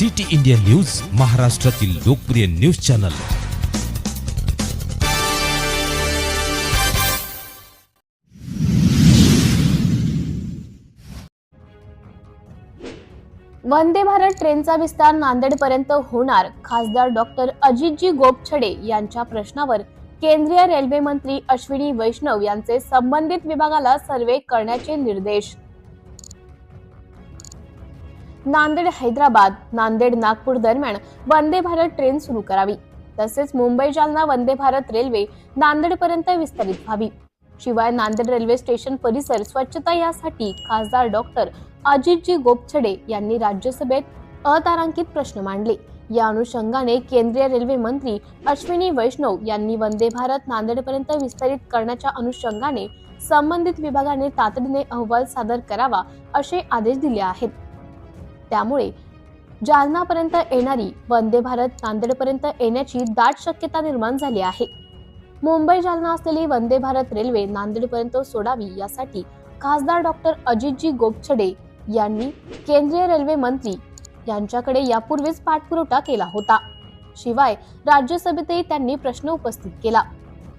City India news महाराष्ट्रातील लोकप्रिय news channel. Vande Bharat ट्रेनचा विस्तार नांदेडपर्यंत होणार खासदार डॉक्टर अजितजी गोपछडे यांच्या प्रश्नावर केंद्रीय रेल्वे मंत्री अश्विनी वैष्णव यांचे संबंधित विभागाला सर्वे करण्याचे निर्देश. नांदेड हैदराबाद नांदेड नागपूर दरम्यान वंदे भारत ट्रेन सुरू करावी. तसेच मुंबई जालना वंदे भारत रेल्वे नांदेडपर्यंत विस्तारित व्हावी. शिवाय नांदेड रेल्वे स्टेशन परिसर स्वच्छता यासाठी खासदार डॉक्टर अजितजी गोपछडे यांनी राज्यसभेत अतारांकित प्रश्न मांडले. या अनुषंगाने केंद्रीय रेल्वे मंत्री अश्विनी वैष्णव यांनी वंदे भारत नांदेडपर्यंत विस्तारित करण्याच्या अनुषंगाने संबंधित विभागाने तातडीने अहवाल सादर करावा असे आदेश दिले आहेत. त्यामुळे जालनापर्यंत येणारी वंदे भारत नांदेडपर्यंत येण्याची दाट शक्यता निर्माण झाली आहे. मुंबई जालना असलेली वंदे भारत रेल्वे नांदेडपर्यंत सोडावी यासाठी खासदार डॉक्टर अजितजी गोपछडे यांनी केंद्रीय रेल्वे मंत्री यांच्याकडे यापूर्वीच पाठपुरवठा केला होता. शिवाय राज्यसभेतही त्यांनी प्रश्न उपस्थित केला.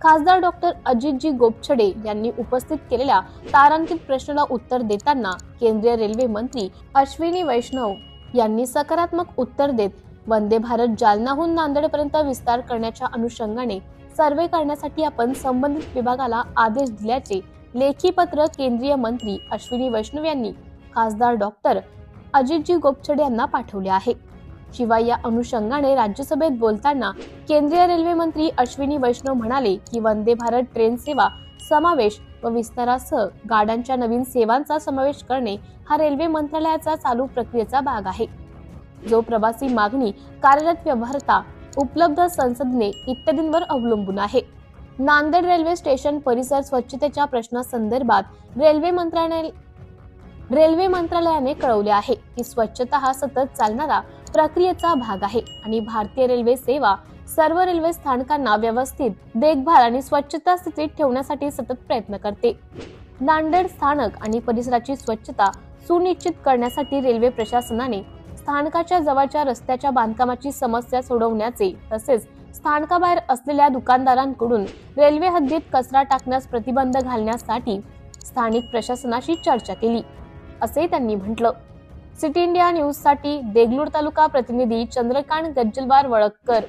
खासदार डॉक्टर अजितजी गोपछडे यांनी उपस्थित केलेल्या तारांकित प्रश्नाला उत्तर देताना केंद्रीय रेल्वे मंत्री अश्विनी वैष्णव यांनी सकारात्मक उत्तर देत वंदे भारत जालनाहून नांदेडपर्यंत विस्तार करण्याच्या अनुषंगाने सर्वे करण्यासाठी आपण संबंधित विभागाला आदेश दिल्याचे लेखी पत्र केंद्रीय मंत्री अश्विनी वैष्णव यांनी खासदार डॉक्टर अजितजी गोपछडे यांना पाठवले आहे. शिवाय या अनुषंगाने राज्यसभेत बोलताना केंद्रीय रेल्वे मंत्री अश्विनी वैष्णव म्हणाले की वंदे भारत ट्रेन सेवा समावेश व विस्तारासह गाड्यांच्या नवीन सेवांचा समावेश करणे हा रेल्वे मंत्रालयाचा चालू प्रक्रियेचा भाग आहे. जो प्रवासी मागणी कार्यरत व्यवहारता उपलब्ध संसदने इत्यादींवर अवलंबून आहे. नांदेड रेल्वे स्टेशन परिसर स्वच्छतेच्या प्रश्नासंदर्भात रेल्वे मंत्रालय रेल्वे मंत्रालयाने कळवले आहे की स्वच्छता हा सतत चालणारा प्रक्रियेचा भाग आहे. आणि भारतीय रेल्वे सेवा सर्व रेल्वे स्थानकांना व्यवस्थित देखभाल आणि स्वच्छता स्थितीत ठेवण्यासाठी सतत प्रयत्न करते. नांदेड स्थानक आणि परिसराची स्वच्छता सुनिश्चित करण्यासाठी रेल्वे प्रशासनाने स्थानकाच्या जवळच्या रस्त्याच्या बांधकामाची समस्या सोडवण्याचे तसेच स्थानकाबाहेर असलेल्या दुकानदारांकडून रेल्वे हद्दीत कचरा टाकण्यास प्रतिबंध घालण्यासाठी स्थानिक प्रशासनाशी चर्चा केली असे त्यांनी म्हटलं. सिटी इंडिया न्यूजसाठी देगलूर तालुका प्रतिनिधी चंद्रकांत गज्जलवार वळककर.